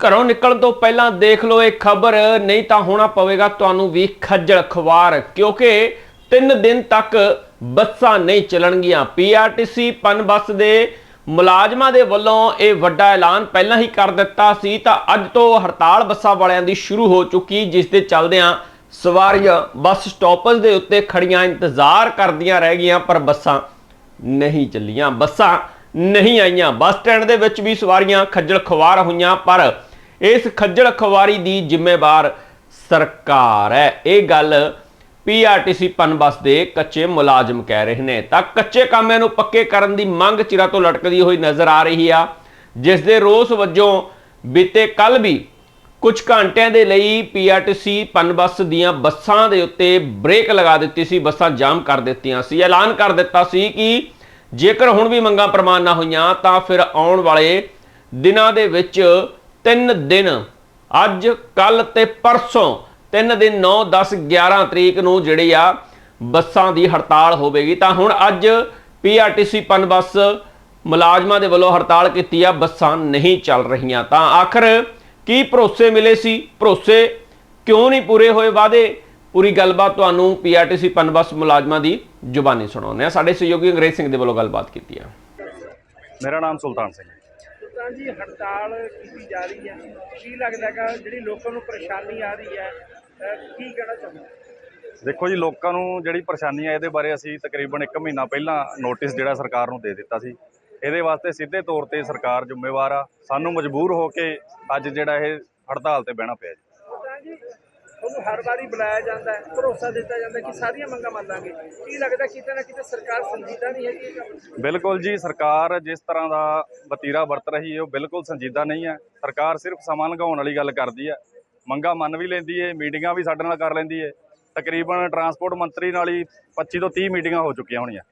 ਘਰੋਂ ਨਿਕਲਣ ਤੋਂ ਪਹਿਲਾਂ ਦੇਖ ਲਓ ਇਹ ਖਬਰ, ਨਹੀਂ ਤਾਂ ਹੋਣਾ ਪਵੇਗਾ ਤੁਹਾਨੂੰ ਵੀ ਖੱਜਲ ਖਵਾਰ ਕਿਉਂਕਿ 3 ਦਿਨ ਤੱਕ ਬੱਸਾਂ ਨਹੀਂ ਚੱਲਣਗੀਆਂ। ਪੀਆਰਟੀਸੀ ਪਨ ਬੱਸ ਦੇ ਮੁਲਾਜ਼ਮਾਂ ਦੇ ਵੱਲੋਂ ਇਹ ਵੱਡਾ ਐਲਾਨ ਪਹਿਲਾਂ ਹੀ ਕਰ ਦਿੱਤਾ ਸੀ, ਤਾਂ ਅੱਜ ਤੋਂ ਹੜਤਾਲ ਬੱਸਾਂ ਵਾਲਿਆਂ ਦੀ ਸ਼ੁਰੂ ਹੋ ਚੁੱਕੀ, ਜਿਸ ਦੇ ਚੱਲਦਿਆਂ ਸਵਾਰੀਆਂ ਬੱਸ ਸਟਾਪਸ ਦੇ ਉੱਤੇ ਖੜੀਆਂ ਇੰਤਜ਼ਾਰ ਕਰਦੀਆਂ ਰਹਿ ਗਈਆਂ, ਪਰ ਬੱਸਾਂ ਨਹੀਂ ਚੱਲੀਆਂ। ਬੱਸਾਂ ਨਹੀਂ ਆਈਆਂ। ਬੱਸ ਸਟੈਂਡ ਦੇ ਵਿੱਚ ਵੀ ਸਵਾਰੀਆਂ ਖੱਜਲ ਖਵਾਰ ਹੋਈਆਂ, ਪਰ ਇਸ ਖੱਜਲ ਖਵਾਰੀ ਦੀ ਜ਼ਿੰਮੇਵਾਰ ਸਰਕਾਰ ਹੈ। ਇਹ ਗੱਲ ਪੀਆਰਟੀਸੀ ਪਨ ਬੱਸ ਦੇ ਕੱਚੇ ਮੁਲਾਜ਼ਮ ਕਹਿ ਰਹੇ ਨੇ। ਤਾਂ ਕੱਚੇ ਕਾਮਿਆਂ ਨੂੰ ਪੱਕੇ ਕਰਨ ਦੀ ਮੰਗ ਚਿਰਾਂ ਤੋਂ ਲਟਕਦੀ ਹੋਈ ਨਜ਼ਰ ਆ ਰਹੀ ਆ, ਜਿਸ ਦੇ ਰੋਸ ਵਜੋਂ ਬੀਤੇ ਕੱਲ ਵੀ ਕੁਝ ਘੰਟਿਆਂ ਦੇ ਲਈ ਪੀਆਰਟੀਸੀ ਪਨ ਬੱਸ ਦੀਆਂ ਬੱਸਾਂ ਦੇ ਉੱਤੇ ਬ੍ਰੇਕ ਲਗਾ ਦਿੱਤੀ ਸੀ, ਬੱਸਾਂ ਜਾਮ ਕਰ ਦਿੱਤੀਆਂ ਸੀ। ਐਲਾਨ ਕਰ ਦਿੱਤਾ ਸੀ ਕਿ ਜੇਕਰ ਹੁਣ ਵੀ ਮੰਗਾਂ ਪ੍ਰਮਾਣ ਨਾ ਹੋਈਆਂ, ਤਾਂ ਫਿਰ ਆਉਣ ਵਾਲੇ ਦਿਨਾਂ ਦੇ ਵਿੱਚ ਤਿੰਨ ਦਿਨ। ਅੱਜ ਕੱਲ ਤੇ ਪਰਸੋਂ, ਤਿੰਨ ਦਿਨ 9 10 11 ਤਰੀਕ ਨੂੰ ਜਿਹੜੀ ਆ ਬੱਸਾਂ ਦੀ ਹੜਤਾਲ ਹੋਵੇਗੀ। ਤਾਂ ਹੁਣ ਅੱਜ ਪੀਆਰਟੀਸੀ ਪਨ ਬੱਸ ਮੁਲਾਜ਼ਮਾਂ ਦੇ ਵੱਲੋਂ ਹੜਤਾਲ ਕੀਤੀ ਆ, ਬੱਸਾਂ ਨਹੀਂ ਚੱਲ ਰਹੀਆਂ। ਤਾਂ ਆਖਰ ਕੀ ਭਰੋਸੇ ਮਿਲੇ ਸੀ? ਭਰੋਸੇ ਕਿਉਂ ਨਹੀਂ ਪੂਰੇ ਹੋਏ ਵਾਅਦੇ? ਪੂਰੀ ਗੱਲਬਾਤ ਤੁਹਾਨੂੰ ਪੀਆਰਟੀਸੀ ਪਨ ਬੱਸ ਮੁਲਾਜ਼ਮਾਂ ਦੀ ਜ਼ੁਬਾਨੀ ਸੁਣਾਉਂਦੇ ਆ ਸਾਡੇ ਸਹਿਯੋਗੀ ਅੰਗਰੇਜ਼ ਸਿੰਘ ਦੇ ਵੱਲੋਂ ਗੱਲਬਾਤ ਕੀਤੀ ਆ। ਮੇਰਾ ਨਾਮ ਸੁਲਤਾਨ ਸਿੰਘ ਹੈ। ਤਾਂ ਜੀ ਹੜਤਾਲ ਕੀਤੀ ਜਾ ਰਹੀ ਹੈ। ਕੀ ਲੱਗਦਾ ਕਿ ਜਿਹੜੀ ਲੋਕਾਂ ਨੂੰ ਪਰੇਸ਼ਾਨੀ ਆ ਰਹੀ ਹੈ, ਅਹ ਕੀ ਕਹਿਣਾ ਚਾਹੁੰਦੇ ਦੇਖੋ ਜੀ, ਲੋਕਾਂ ਨੂੰ ਜਿਹੜੀ ਪਰੇਸ਼ਾਨੀ ਆ, ਇਹਦੇ ਬਾਰੇ ਅਸੀਂ ਤਕਰੀਬਨ 1 ਮਹੀਨਾ ਪਹਿਲਾਂ ਨੋਟਿਸ ਜਿਹੜਾ ਸਰਕਾਰ ਨੂੰ ਦੇ ਦਿੱਤਾ ਸੀ। ਇਹਦੇ ਵਾਸਤੇ ਸਿੱਧੇ ਤੌਰ ਤੇ ਸਰਕਾਰ ਜ਼ਿੰਮੇਵਾਰ ਆ। ਸਾਨੂੰ ਮਜਬੂਰ ਹੋ ਕੇ ਅੱਜ ਜਿਹੜਾ ਇਹ ਹੜਤਾਲ ਤੇ ਬਹਿਣਾ ਪਿਆ ਜੀ। ਉਹਨੂੰ ਹਰ ਵਾਰੀ ਬੁਲਾਇਆ ਜਾਂਦਾ ਹੈ, ਭਰੋਸਾ ਦਿੱਤਾ ਜਾਂਦਾ ਕਿ ਸਾਰੀਆਂ ਮੰਗਾਂ ਮੰਨਾਂਗੇ। ਕੀ ਲੱਗਦਾ ਕਿਤੇ ਨਾ ਕਿਤੇ ਸਰਕਾਰ ਸੰਜੀਦਾ ਨਹੀਂ ਹੈਗੀ ਇਹ ਕੰਮ ਬਿਲਕੁਲ ਜੀ, ਸਰਕਾਰ ਜਿਸ ਤਰ੍ਹਾਂ ਦਾ ਵਤੀਰਾ ਵਰਤ ਰਹੀ ਹੈ, ਉਹ ਬਿਲਕੁਲ ਸੰਜੀਦਾ ਨਹੀਂ ਹੈ। ਸਰਕਾਰ ਸਿਰਫ ਸਮਾਂ ਲੰਘਾਉਣ ਵਾਲੀ ਗੱਲ ਕਰਦੀ ਹੈ। ਮੰਗਾਂ ਮੰਨ ਵੀ ਲੈਂਦੀ ਹੈ, ਮੀਟਿੰਗਾਂ ਵੀ ਸਾਡੇ ਨਾਲ ਕਰ ਲੈਂਦੀ ਹੈ। ਤਕਰੀਬਨ ਟਰਾਂਸਪੋਰਟ ਮੰਤਰੀ ਨਾਲ ਹੀ 25 ਤੋਂ 30 ਮੀਟਿੰਗਾਂ ਹੋ ਚੁੱਕੀਆਂ ਹੋਣੀਆਂ।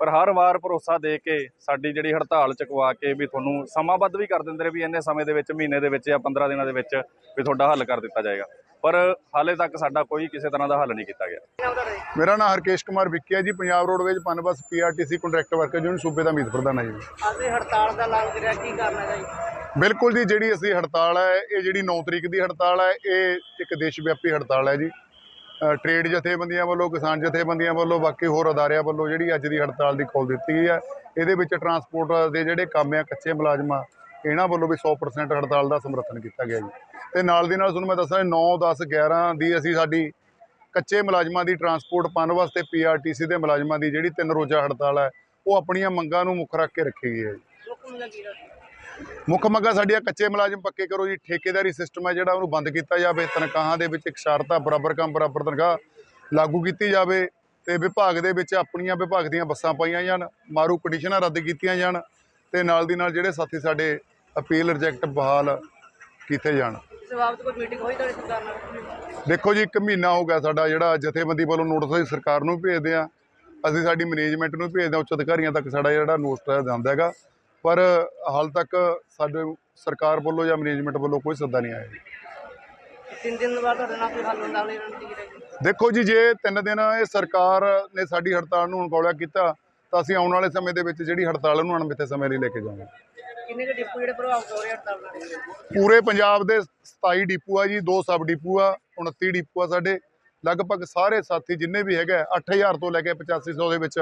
ਪਰ ਹਰ ਵਾਰ ਭਰੋਸਾ ਦੇ ਕੇ ਸਾਡੀ ਜਿਹੜੀ ਹੜਤਾਲ ਚੁਕਵਾ ਕੇ ਵੀ ਤੁਹਾਨੂੰ ਸਮਾਂਬੱਧ ਵੀ ਕਰ ਦਿੰਦੇ ਨੇ ਵੀ ਇੰਨੇ ਸਮੇਂ ਦੇ ਵਿੱਚ ਮਹੀਨੇ ਦੇ ਵਿੱਚ ਜਾਂ 15 ਦਿਨਾਂ ਦੇ ਵਿੱਚ ਵੀ ਤੁਹਾਡਾ ਹੱਲ ਕਰ ਦਿੱਤਾ ਜਾਏਗਾ। ਪਰ ਹਾਲੇ ਤੱਕ ਸਾਡਾ ਕੋਈ ਕਿਸੇ ਤਰ੍ਹਾਂ ਦਾ ਹੱਲ ਨਹੀਂ ਕੀਤਾ ਗਿਆ। ਮੇਰਾ ਨਾਮ ਹਰਕੇਸ਼ ਕੁਮਾਰ ਵਿੱਕੀ ਹੈ ਜੀ Punjab roadways Punbus PRTC contract worker union ਸੂਬੇ ਦਾ ਮੀਤ ਪ੍ਰਧਾਨ ਹੈ ਜੀ। ਅੱਜ ਇਹ ਹੜਤਾਲ ਦਾ ਐਲਾਨ ਕਰਿਆ ਕੀ ਕਰਨਾ ਹੈ ਜੀ? ਬਿਲਕੁਲ ਜੀ ਜਿਹੜੀ ਅਸੀਂ ਹੜਤਾਲ ਹੈ ਇਹ ਜਿਹੜੀ 9 ਤਰੀਕ ਦੀ ਹੜਤਾਲ ਹੈ ਇਹ ਇੱਕ ਦੇਸ਼ ਵਿਆਪੀ ਹੜਤਾਲ ਹੈ ਜੀ। ਟ੍ਰੇਡ ਜਥੇਬੰਦੀਆਂ ਵੱਲੋਂ, ਕਿਸਾਨ ਜਥੇਬੰਦੀਆਂ ਵੱਲੋਂ, ਬਾਕੀ ਹੋਰ ਅਦਾਰਿਆਂ ਵੱਲੋਂ ਜਿਹੜੀ ਅੱਜ ਦੀ ਹੜਤਾਲ ਦੀ ਕਾਲ ਦਿੱਤੀ ਗਈ ਹੈ, ਇਹਦੇ ਵਿੱਚ ਟਰਾਂਸਪੋਰਟ ਦੇ ਜਿਹੜੇ ਕੰਮ ਆ, ਕੱਚੇ ਮੁਲਾਜ਼ਮਾਂ ਇਹਨਾਂ ਵੱਲੋਂ ਵੀ 100% ਹੜਤਾਲ ਦਾ ਸਮਰਥਨ ਕੀਤਾ ਗਿਆ ਜੀ। ਤੇ ਨਾਲ ਦੀ ਨਾਲ ਤੁਹਾਨੂੰ ਮੈਂ ਦੱਸਾਂ 9 10 11 ਦੀ ਅਸੀਂ ਸਾਡੀ ਕੱਚੇ ਮੁਲਾਜ਼ਮਾਂ ਦੀ ਟਰਾਂਸਪੋਰਟ ਪਾਉਣ ਵਾਸਤੇ ਪੀਆਰਟੀਸੀ ਦੇ ਮੁਲਾਜ਼ਮਾਂ ਦੀ ਜਿਹੜੀ ਤਿੰਨ ਰੋਜ਼ਾ ਹੜਤਾਲ ਹੈ, ਉਹ ਆਪਣੀਆਂ ਮੰਗਾਂ ਨੂੰ ਮੁੱਖ ਰੱਖ ਕੇ ਰੱਖੀ ਗਈ ਹੈ ਜੀ। ਮੁੱਖ ਮੰਗਾਂ ਸਾਡੀਆਂ ਕੱਚੇ ਮੁਲਾਜ਼ਮ ਪੱਕੇ ਕਰੋ ਜੀ ਠੇਕੇਦਾਰੀ ਸਿਸਟਮ ਹੈ ਜਿਹੜਾ ਉਹਨੂੰ ਬੰਦ ਕੀਤਾ ਜਾਵੇ ਤਨਖਾਹਾਂ ਦੇ ਵਿੱਚ ਇਕਸਾਰਤਾ ਬਰਾਬਰ ਕੰਮ ਬਰਾਬਰ ਤਨਖਾਹ ਲਾਗੂ ਕੀਤੀ ਜਾਵੇ ਤੇ ਵਿਭਾਗ ਦੇ ਵਿੱਚ ਆਪਣੀਆਂ ਵਿਭਾਗ ਦੀਆਂ ਬੱਸਾਂ ਪਾਈਆਂ ਜਾਣ ਮਾਰੂ ਕੰਡੀਸ਼ਨਾਂ ਰੱਦ ਕੀਤੀਆਂ ਜਾਣ ਤੇ ਨਾਲ ਦੀ ਨਾਲ ਜਿਹੜੇ ਸਾਥੀ ਸਾਡੇ ਅਪੀਲ ਰਿਜੈਕਟ ਬਹਾਲ ਕੀਤੇ ਜਾਣ। ਇਸ ਬਾਬਤ ਕੋਈ ਮੀਟਿੰਗ ਹੋਈ ਤੁਹਾਡੀ ਸਰਕਾਰ ਨਾਲ? ਦੇਖੋ ਜੀ ਇੱਕ ਮਹੀਨਾ ਹੋ ਗਿਆ ਸਾਡਾ ਜਿਹੜਾ ਜਥੇਬੰਦੀ ਵੱਲੋਂ ਨੋਟਿਸ ਅਸੀਂ ਸਰਕਾਰ ਨੂੰ ਭੇਜਦੇ ਆ ਅਸੀਂ ਸਾਡੀ ਮੈਨੇਜਮੈਂਟ ਨੂੰ ਭੇਜਦੇ ਆ ਉੱਚ ਅਧਿਕਾਰੀਆਂ ਤੱਕ ਸਾਡਾ ਜਿਹੜਾ ਨੋਟਿਸ ਜਾਂਦਾ ਹੈਗਾ। ਪਰ ਹਾਲ ਤੱਕ ਸਾਡੇ ਸਰਕਾਰ ਵੱਲੋਂ ਜਾਂ ਮੈਨੇਜਮੈਂਟ ਵੱਲੋਂ ਕੋਈ ਸੱਦਾ ਨਹੀਂ ਆਇਆ ਜੀ। ਤਿੰਨ ਦਿਨ ਬਾਅਦ ਤੁਹਾਡੇ ਨਾਲ ਕੋਈ ਹੱਲ ਹੁੰਦਾ ਵਾਲੀ ਰਣਨੀਤੀ ਰਹੇਗੀ? ਦੇਖੋ ਜੀ ਜੇ ਤਿੰਨ ਦਿਨ ਇਹ ਸਰਕਾਰ ਨੇ ਸਾਡੀ ਹੜਤਾਲ ਨੂੰ ਅਣਗੌਲਿਆ ਕੀਤਾ ਤਾਂ ਅਸੀਂ ਆਉਣ ਵਾਲੇ ਸਮੇਂ ਦੇ ਵਿੱਚ ਜਿਹੜੀ ਹੜਤਾਲ ਨੂੰ ਅਣਮਿੱਥੇ ਸਮੇਂ ਲਈ ਲੈ ਕੇ ਜਾਵਾਂਗੇ। ਕਿੰਨੇ ਕੁ ਡਿਪੂ ਜਿਹੜੇ ਪ੍ਰਭਾਵਿਤ ਹੋ ਰਹੇ ਹੜਤਾਲ ਨਾਲ ਪੂਰੇ ਪੰਜਾਬ ਦੇ 27 ਡਿਪੂ ਆ ਜੀ ਦੋ ਸਬ ਡਿਪੂ ਆ 29 ਡਿਪੂ ਆ ਸਾਡੇ। ਲਗਭਗ ਸਾਰੇ ਸਾਥੀ ਜਿੰਨੇ ਵੀ ਹੈਗੇ 8000 ਤੋਂ ਲੈ ਕੇ 8500 ਦੇ ਵਿੱਚ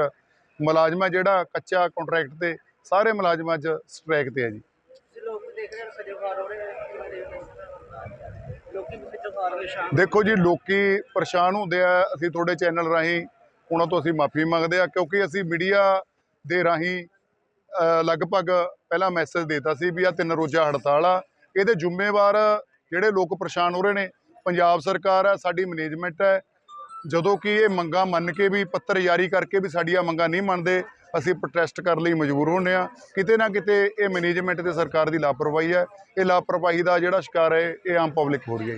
ਮੁਲਾਜ਼ਮਾ ਜਿਹੜਾ ਕੱਚਾ ਕੰਟਰੈਕਟ ਤੇ ਸਾਰੇ ਮੁਲਾਜ਼ਮਾਂ 'ਚ ਸਟ੍ਰਾਈਕ ਤੇ ਆ ਜੀ। ਦੇਖ ਹੋ ਹੋ? ਹੋ ਜੀ ਲੋਕੀ ਪਰੇਸ਼ਾਨ ਹੁੰਦੇ ਆ ਅਸੀਂ ਤੁਹਾਡੇ ਚੈਨਲ ਰਾਹੀਂ ਉਹਨਾਂ ਤੋਂ ਅਸੀਂ ਮਾਫੀ ਮੰਗਦੇ ਆ ਕਿਉਂਕਿ ਅਸੀਂ ਮੀਡੀਆ ਦੇ ਰਾਹੀਂ ਲਗਭਗ ਪਹਿਲਾਂ ਮੈਸੇਜ ਦੇਤਾ ਸੀ ਵੀ ਆ ਤਿੰਨ ਰੋਜ਼ਾ ਹੜਤਾਲ ਆ। ਇਹਦੇ ਜ਼ਿੰਮੇਵਾਰ ਜਿਹੜੇ ਲੋਕ ਪਰੇਸ਼ਾਨ ਹੋ ਰਹੇ ਨੇ ਪੰਜਾਬ ਸਰਕਾਰ ਹੈ ਸਾਡੀ ਮੈਨੇਜਮੈਂਟ ਹੈ ਜਦੋਂ ਕਿ ਇਹ ਮੰਗਾਂ ਮੰਨ ਕੇ ਵੀ ਪੱਤਰ ਜਾਰੀ ਕਰਕੇ ਵੀ ਸਾਡੀਆਂ ਮੰਗਾਂ ਨਹੀਂ ਮੰਨਦੇ ਅਸੀਂ ਪ੍ਰੋਟੈਸਟ ਕਰਨ ਲਈ ਮਜਬੂਰ ਹੁੰਦੇ ਆ ਕਿਤੇ ਨਾ ਕਿਤੇ ਇਹ ਮੈਨੇਜਮੈਂਟ ਤੇ ਸਰਕਾਰ ਦੀ ਲਾਪਰਵਾਹੀ ਹੈ। ਇਹ ਲਾਪਰਵਾਹੀ ਦਾ ਜਿਹੜਾ ਸ਼ਿਕਾਰ ਹੈ, ਇਹ ਆਮ ਪਬਲਿਕ ਹੋ ਰਹੀ ਹੈ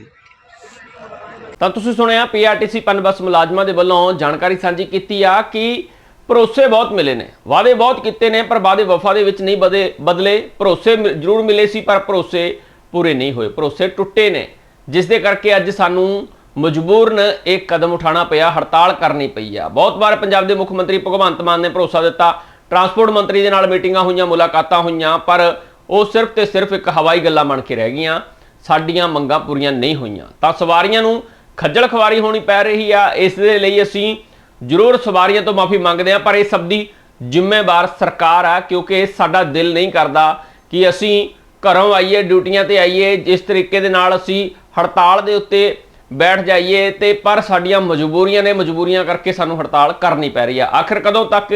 ਤਾਂ ਤੁਸੀਂ ਸੁਣਿਆ ਪੀਆਰਟੀਸੀ ਪਨ ਬੱਸ ਮੁਲਾਜ਼ਮਾਂ ਦੇ ਵੱਲੋਂ ਜਾਣਕਾਰੀ ਸਾਂਝੀ ਕੀਤੀ ਆ ਕਿ ਭਰੋਸੇ ਬਹੁਤ ਮਿਲੇ ਨੇ। ਵਾਅਦੇ ਬਹੁਤ ਕੀਤੇ ਨੇ, ਪਰ ਵਾਅਦੇ ਵਫਾ ਦੇ ਵਿੱਚ ਨਹੀਂ ਬਦੇ ਬਦਲੇ ਭਰੋਸੇ ਜ਼ਰੂਰ ਮਿਲੇ ਸੀ, ਪਰ ਭਰੋਸੇ ਪੂਰੇ ਨਹੀਂ ਹੋਏ। ਭਰੋਸੇ ਟੁੱਟੇ ਨੇ। ਜਿਸ ਦੇ ਕਰਕੇ ਅੱਜ ਸਾਨੂੰ ਮਜਬੂਰਨ ਇਹ ਕਦਮ ਉਠਾਉਣਾ ਪਿਆ, ਹੜਤਾਲ ਕਰਨੀ ਪਈ ਆ। ਬਹੁਤ ਵਾਰ ਪੰਜਾਬ ਦੇ ਮੁੱਖ ਮੰਤਰੀ ਭਗਵੰਤ ਮਾਨ ਨੇ ਭਰੋਸਾ ਦਿੱਤਾ, ਟਰਾਂਸਪੋਰਟ ਮੰਤਰੀ ਦੇ ਨਾਲ ਮੀਟਿੰਗਾਂ ਹੋਈਆਂ, ਮੁਲਾਕਾਤਾਂ ਹੋਈਆਂ, ਪਰ ਉਹ ਸਿਰਫ ਤੇ ਸਿਰਫ ਇੱਕ ਹਵਾਈ ਗੱਲਾਂ ਬਣ ਕੇ ਰਹਿ ਗਈਆਂ, ਸਾਡੀਆਂ ਮੰਗਾਂ ਪੂਰੀਆਂ ਨਹੀਂ ਹੋਈਆਂ। ਤਾਂ ਸਵਾਰੀਆਂ ਨੂੰ ਖੱਜਲ ਖਵਾਰੀ ਹੋਣੀ ਪੈ ਰਹੀ ਆ, ਇਸ ਦੇ ਲਈ ਅਸੀਂ ਜ਼ਰੂਰ ਸਵਾਰੀਆਂ ਤੋਂ ਮਾਫੀ ਮੰਗਦੇ ਹਾਂ, ਪਰ ਇਹ ਸਭ ਦੀ ਜ਼ਿੰਮੇਵਾਰ ਸਰਕਾਰ ਆ, ਕਿਉਂਕਿ ਸਾਡਾ ਦਿਲ ਨਹੀਂ ਕਰਦਾ ਕਿ ਅਸੀਂ ਘਰੋਂ ਆਈਏ, ਡਿਊਟੀਆਂ ਤੇ ਆਈਏ, ਜਿਸ ਤਰੀਕੇ ਦੇ ਨਾਲ ਅਸੀਂ ਹੜਤਾਲ ਦੇ ਉੱਤੇ ਬੈਠ ਜਾਈਏ ਤੇ ਪਰ ਸਾਡੀਆਂ ਮਜਬੂਰੀਆਂ ਨੇ ਮਜਬੂਰੀਆਂ ਕਰਕੇ ਸਾਨੂੰ ਹੜਤਾਲ ਕਰਨੀ ਪੈ ਰਹੀ ਆ। ਆਖਿਰ ਕਦੋਂ ਤੱਕ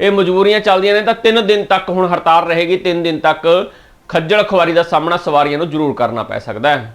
ਇਹ ਮਜਬੂਰੀਆਂ ਚੱਲਦੀਆਂ ਨੇ ਤਾਂ 3 ਦਿਨ ਤੱਕ ਹੁਣ ਹੜਤਾਲ ਰਹੇਗੀ 3 ਦਿਨ ਤੱਕ ਖੱਜਲ ਖੁਆਰੀ ਦਾ ਸਾਹਮਣਾ ਸਵਾਰੀਆਂ ਨੂੰ ਜ਼ਰੂਰ ਕਰਨਾ ਪੈ ਸਕਦਾ ਹੈ।